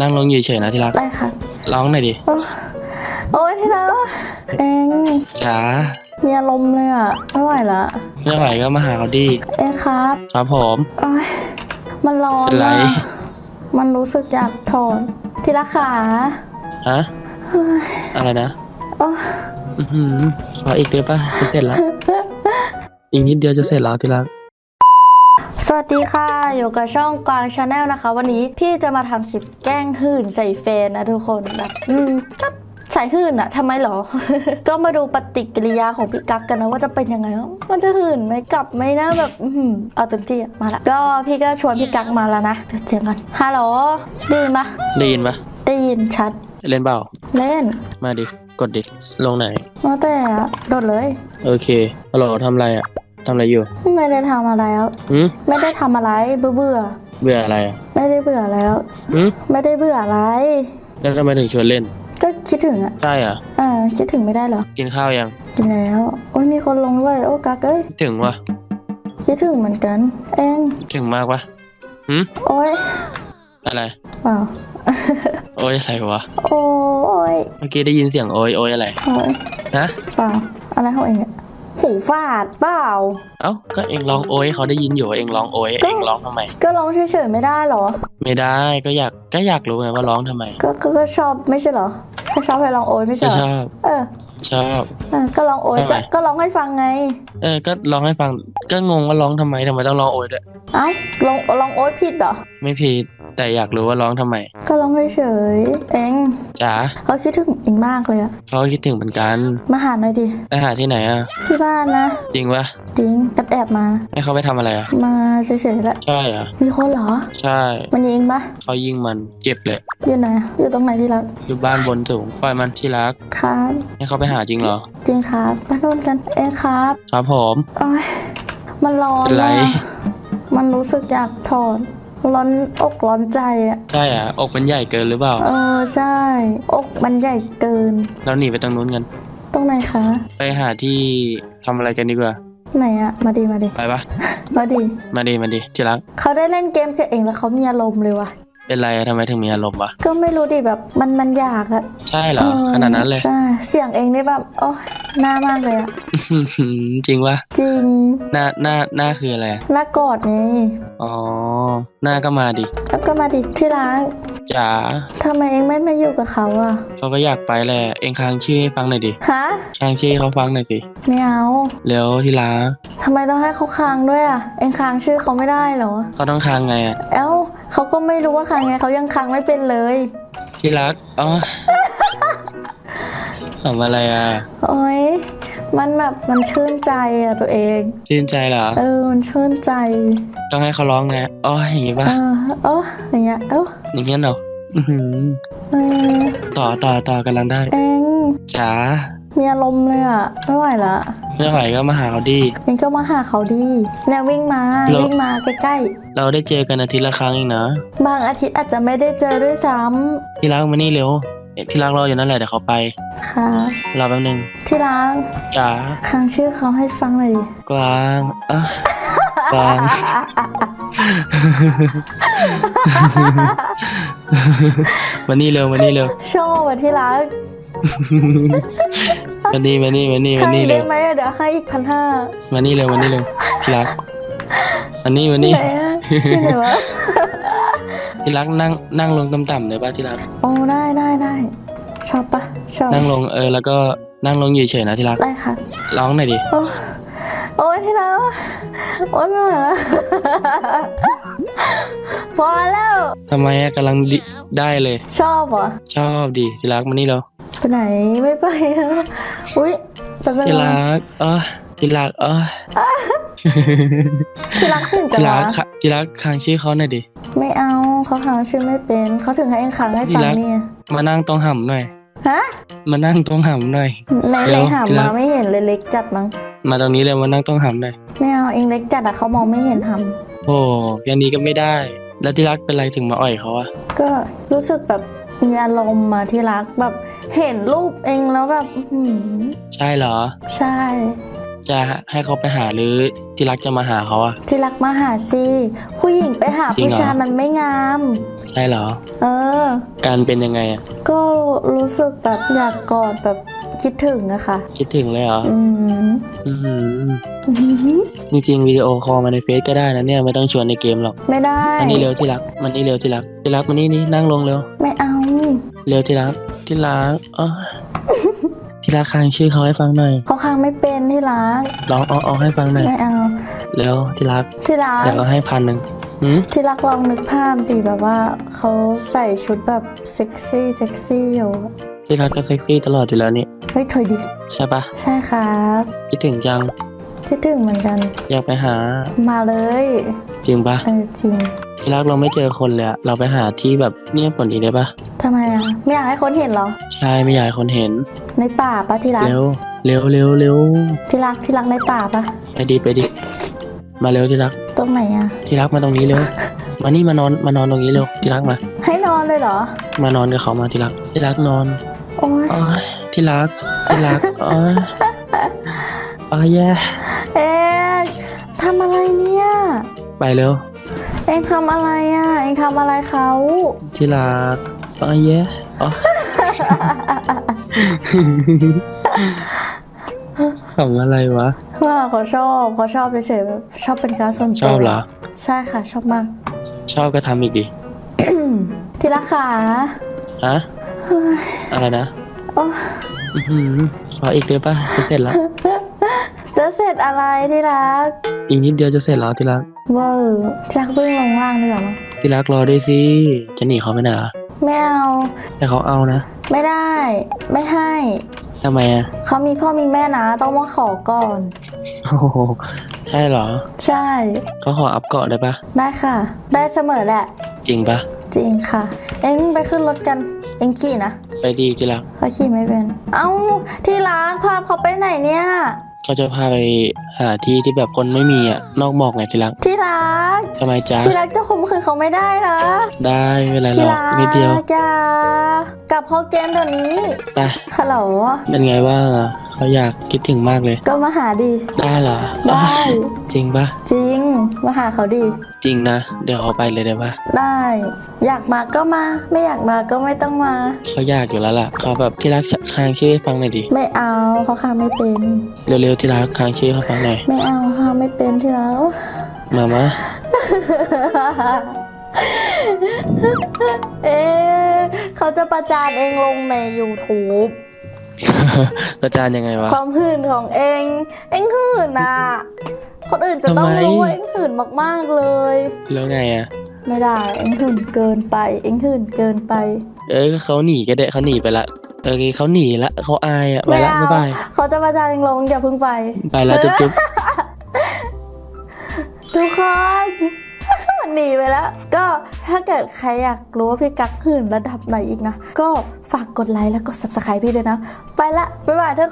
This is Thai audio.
นั่งลงอยู่เฉยๆนะที่รักได้ค่ะ ร้องหน่อยดิ โอ้โอ้ยที่รักเองจ๋า มีอารมณ์เลยอะไม่ไหวละไม่ไหวก็มาหาเขาดีเองครับครับผม โอ้ยมันร้อนเป็นไรอะมันรู้สึกอยากถอนที่รักขาฮะ อะไรนะ โอ้ยอื้อหือขออีกได้ปะจะเสร็จแล้ว อีกนิดเดียวจะเสร็จแล้วที่รักส วัสดีค่ะ อยู่กับช่องกวางชาแนลนะคะ วันนี้พี่จะมาทำคลิปแกล้งหื่นใส่แฟนนะทุกคนแบบอืมก็ใส่หื่นอะทำไมหรอ ก็มาดูปฏิกิริยาของพี่กั๊กกันนะว่าจะเป็นยังไงวะมันจะหื่นไหมกลับไหมนะแบบอืมเอาเต็มที่อะมาละ ก็พี่ก็ชวนพี่กั๊กมาแล้วนะเดี๋ยวเจอกันฮัลโหลได้ยินปะได้ยินปะได้ยินชัด เล่นเปล่าเล่น มาดิ กดดิ ลงไหนมาแต่อะโดดเลย โอเคฮัลโหลทำอะไรอะ ทำอะไรอยู่ ไม่ได้ทำอะไรแล้ว หืมไม่ได้ทำอะไรเบื่อเบื่อเบื่ออะไรอะไม่ได้เบื่อแล้ว หืมไม่ได้เบื่ออะไร แล้วทำไมถึงชวนเล่น ก็คิดถึงอะใช่อะเออคิดถึงไม่ได้เหรอ กินข้าวยัง กินแล้ว โอ้ยมีคนลงด้วยโอ้กักเอ้ยคิดถึงวะคิดถึงเหมือนกัน เองคิดถึงมากวะหืมโอ้ยอะไร เปล่า โอ้ยอะไรวะ โอ้ยเมื่อกี้ได้ยินเสียงโอ้ยโอ้ยอะไร โอ้ยฮะ เปล่า อะไรของเองเนี่ย หูฟาดเปล่า เอ้าก็เองร้องโอ้ยเขาได้ยินอยู่ว่าเองร้องโอ้ยก็เองร้องทำไม ก็ร้องเฉยๆไม่ได้เหรอ ไม่ได้ก็อยากก็อยากรู้ไงว่าร้องทำไม ก็ก็ก็ชอบไม่ใช่เหรอถ้าชอบให้ร้องโอ้ยไม่ใช่ก็เหรชออบ เออชอบ เออก็ร้องโอ้ยทำไมก็ก็ร้องให้ฟังไง เออ ก็ร้องให้ฟังก็งงว่าร้องทำไมทำไมต้องร้องโอ้ยด้วยเอ้าร้องร้องโอ้ยผิดเหรอ ไม่ผิด แต่อยากรู้ว่าร้องทำไม ก็ร้องเฉยๆเองจ๋าเขาคิดถึงเองมากเลยอะเขาก็คิดถึงเหมือนกันมาหาหน่อยดิไปหาที่ไหนอะ ที่บ้านนะจริงปะจริงแอบแอบๆมาให้เขาไปทำอะไรอะ มาเฉยๆแหละใช่อะ มีคนเหรอ ใช่ มันยิงปะเขายิงมันเจ็บเลยอยู่ไหนอยู่ตรงไหนที่รักอยู่บ้านบนสูงปล่อยมันที่รัก ครับให้เขาไปหาจริงเหรอ จริงครับไปโน่นกันเอ๊ะครับครับผม โอ้ยมันร้อนเป็นไร อะมันรู้สึกอยากถอน ร้อนอกร้อนใจอะใช่อะอกมันใหญ่เกินหรือเปล่า เออใช่ อกมันใหญ่เกิน เราหนีไปตรงนู้นกัน ตรงไหนคะ ไปหาที่ทำอะไรกันดีกว่า ไหนอะมาดีมาดีไปปะมาดี มาดีมาดีที่รักเขาได้เล่นเกมกับเองแล้วเขามีอารมณ์เลยว่ะ เป็นไรอะทำไมถึงมีอารมณ์วะก็ไม่รู้ดิแบบมันมันอยากอะใช่เหรอออขนาดนั้นเลย ใช่เสียงเองนี่แบบโอ้ยหน้ามากเลยอะจริงปะจริงหน้าหน้าหน้าคืออะไรอะหน้ากอดไงอ๋อ หน้าก็มาดิแล้วก็มาดิที่ร้านจ๋าทำไมเองไม่มาอยู่กับเขาอะเขาก็อยากไปแหละ เองค้างชื่อให้ฟังหน่อยดิฮะค้างชื่อให้เขาฟังหน่อยสิไม่เอาเร็วที่รักทำไมต้องให้เขาค้างด้วยอะเองค้างชื่อเขาไม่ได้เหรอ เขาต้องค้างไงอะเอ้า เขาก็ไม่รู้ว่าค้างไงเขายังค้างไม่เป็นเลยที่รักอ๋อทำอะไรอะโอ้ยมันแบบมันชื่นใจอะตัวเองชื่นใจเหรอเออมันชื่นใจ ต้องให้เขาร้องนะอ๋ออย่างงี้เอป่ะอเอออย่างเงี้ยเอ้าอย่างเงี้ยเหรออื้อหือเออต่อต่อต่อกำลังได้ เองจ๋า มีอารมณ์เลยอะไม่ไหวละไม่ไหวก็มาหาเขาดีเองก็มาหาเขาดีเนี่ยวิ่งมาเราวิ่งมาใกล้เราได้เจอกันอาทิตย์ละครั้งเองนะ ๆ บางอาทิตย์อาจจะไม่ได้เจอด้วยซ้ที่รักมานี่เร็วเอ๊ะที่รักรออยู่นั่นแหละเดี๋ยวเขาไปำค่ะ รอแป๊บนึงที่ร้านจ๋าค้างชื่อเขาให้ฟังหน่อยดิกวางอะกวาง มานี่เร็วมานี่เร็วชอบอะที่รัก มานี่มานี่มานี่มาให้นี่ได้เร็วไหมอะเดี๋ยวให้อีกพันห้ามานี่เร็วมานี่เร็วที่รักมานี่มาที่นี่ไหนอะที่ไหนวะ ที่รักนั่งนั่งลงต่ำๆเลยป่ะที่รักโอ้ได้ได้ได้ชอบปะชอบนั่งลงเออแล้วก็นั่งลงอยู่เฉยๆนะที่รักได้ค่ะร้องหน่อยดิโอ้โอ้ยที่รักโอ้ยไม่ไหวแล้ว พอแล้ว ทำไมอะกำลังดิได้เลย ชอบเหรอชอบดิที่รักมานี่เร็ว ไปไหนไม่ไปอะอุ้ยไปเป็นที่ไรรักเออที่รักเออที่รักขึ้นจังที่รัวะกค่ะที่รักค้างชื่อเขาหน่อยดิ ไม่เอาเขาค้างชื่อไม่เป็นเขาถึงให้เองค้างให้ฟังที่รักนี่ไงมานั่งตรงห่ำหน่อย ฮะมานั่งตรงห่ำหน่อยในเดี๋ในยวหามที่รัมาก ไม่เห็นเลยเล็กจัดมั้งมาตรงนี้เลยมานั่งตรงห่ำหน่อยไม่เอาเองเล็กจัดอะเขามองไม่เห็นทโอ้แค่นี้ก็ไม่ได้ แล้วที่รักเป็นไรถึงมาอ่อยเขาอะำก็รู้สึกแบบ มีอารมณ์มาที่รักแบบเห็นรูปเองแล้วแบบอื้อหือใช่เหรอ ใช่ จะให้เขาไปหาหรือที่รักจะมาหาเขาอะที่รักมาหาสิผู้หญิงไปหาจริงผู้เหรอชายมันไม่งาม ใช่เหรอ เออ การเป็นยังไงอะก็รู้สึกแบบอยากกอดแบบคิดถึงอะค่ะ คิดถึงเลยเหรออืมอือหืออื้อหือจริงๆวิดีโอคอลมาในเฟซก็ได้นะเนี่ยไม่ต้องชวนในเกมหรอกไม่ได้มันนี่เร็วที่รักมันนี่เร็วที่รักที่รักมันนี่นี่นั่งลงเร็ว ไม่เอา เร็วที่รักที่รักอ๋อที่รักค้างชื่อเขาให้ฟังหน่อยเขาค้างไม่เป็นที่รักร้องอ๋ออ๋อให้ฟังหน่อยไม่เอาเร็วที่รักที่รักเดี๋ยวก็ให้พันหนึ่งหืมที่รักลองนึกภาพดิแบบว่าเขาใส่ชุดแบบเซ็กซี่เซ็กซี่อยู่ที่รักก็เซ็กซี่ตลอดอยู่แล้วนี่เฮ้ยถอยดิใช่ปะใช่ครับคิดถึงจังคิดถึงเหมือนกัน อยากไปหา มาเลย จริงปะเออจริง ที่รักเราไม่เจอคนเลยอะเราไปหาที่แบบเงียบกว่านี้ได้ปะทำไมอะ ไม่อยากให้คนเห็นเหรอ ใช่ไม่อยากให้คนเห็น ในป่าปะที่รักเร็วเร็วเร็วเร็วที่รักที่รักในป่าปะไปดิไปดิ มาเร็วที่รัก ตรงไหนอะ ที่รักมาตรงนี้เร็ว มานี่มานอนมานอนตรงนี้เร็วที่รักมา ให้นอนเลยเหรอ มานอนกับเขามาที่รัก ที่รักนอนโอ้ยโอ้ยที่รักที่รักโอ้ยโอ้ยแย่เอ๊ะทำอะไรเนี่ย ไปเร็ว เองทำอะไรอะ เองทำอะไรเขาที่รักโอ้ยแย่โอ้ยขำอะไรวะ ว่าเขาชอบเขาชอบเฉยๆแบบชอบเป็นการส่วนตัวชอบเหรอ ใช่ค่ะ ชอบมาก ชอบก็ทำอีกดิที่รักขาฮะอะไรนะโอ้อื้อหือขออีกเดียวป่ะจะเสร็จแล้ว จะเสร็จอะไรที่รัก อีกนิดเดียวจะเสร็จแล้วที่รักเวอร์ที่รักเพิ่งลงล่างดีกว่ามั้งที่รักรอด้วยสิจะหนีเขาไปไหนเหรอไม่เอา แต่เขาเอานะ ไม่ได้ ไม่ให้ทำไมอะเขามีพ่อมีแม่นะ ต้องมาขอก่อน โอ้โหใช่เหรอ ใช่เขาขออัพเกาะได้ปะได้ค่ะ ได้เสมอแหละ จริงปะจริงค่ะ เอ็งไปขึ้นรถกันเอ็งขี่นะไปดีที่รักเขาขี่ไม่เป็น เอ้าที่รักพาเขาไปไหนเนี่ย เขาจะพาไปหาที่ที่แบบคนไม่มีอะ นอกหมอกไงที่รักที่รักทำไมจ๊ะที่รักจะข่มขืนเขาไม่ได้นะได้ไม่เป็นไรหรที่อกรักนิดเดียวจ้ากลับเข้าเกมเดี๋ยวนี้ไปฮัลโหล เป็นไงบ้างอะ เขาอยากคิดถึงมากเลย ก็มาหาดี ได้เหรอได้อ้าวจริงปะจริง มาหาเขาดี จริงนะ เดี๋ยวเขาไปเลยได้ปะได้ อยากมาก็มา ไม่อยากมาก็ไม่ต้องมา เขาอยากอยู่แล้วล่ะเขาแบบที่รักค้างชื่อให้ฟังหน่อยดิไม่เอาเขาค้าไม่เป็น เร็วๆที่รักค้างชื่อให้ฟังหน่อยไม่เอาค่ะไม่เป็นที่รัก มามาเอ๊ะเขาจะประจานเองลงใน YouTube ประจานยังไงวะ ความหื่นของเอง เองหื่นอะ คนอื่นจะต้องทำไม รู้ว่าเองหื่นมากๆเลย แล้วไงอะ ไม่ได้ เองหื่นเกินไป เองหื่นเกินไป เอ้ยเขาหนีก็ได้เขาหนีไปละเออเขาหนีละเขาอายอะไปไม่ละเอา บ๊ายบายเขาจะประจานเองลงอย่าเพิ่งไป ไปละจุ๊บจุ๊บ ทุกคนมัน หนีไปแล้ว ก็ถ้าเกิดใครอยากรู้ว่าพี่กักหื่นระดับไหนอีกนะ ก็ฝากกดไลค์แล้วก็ subscribe พี่ด้วยนะ ไปละ บ๊ายบายทุก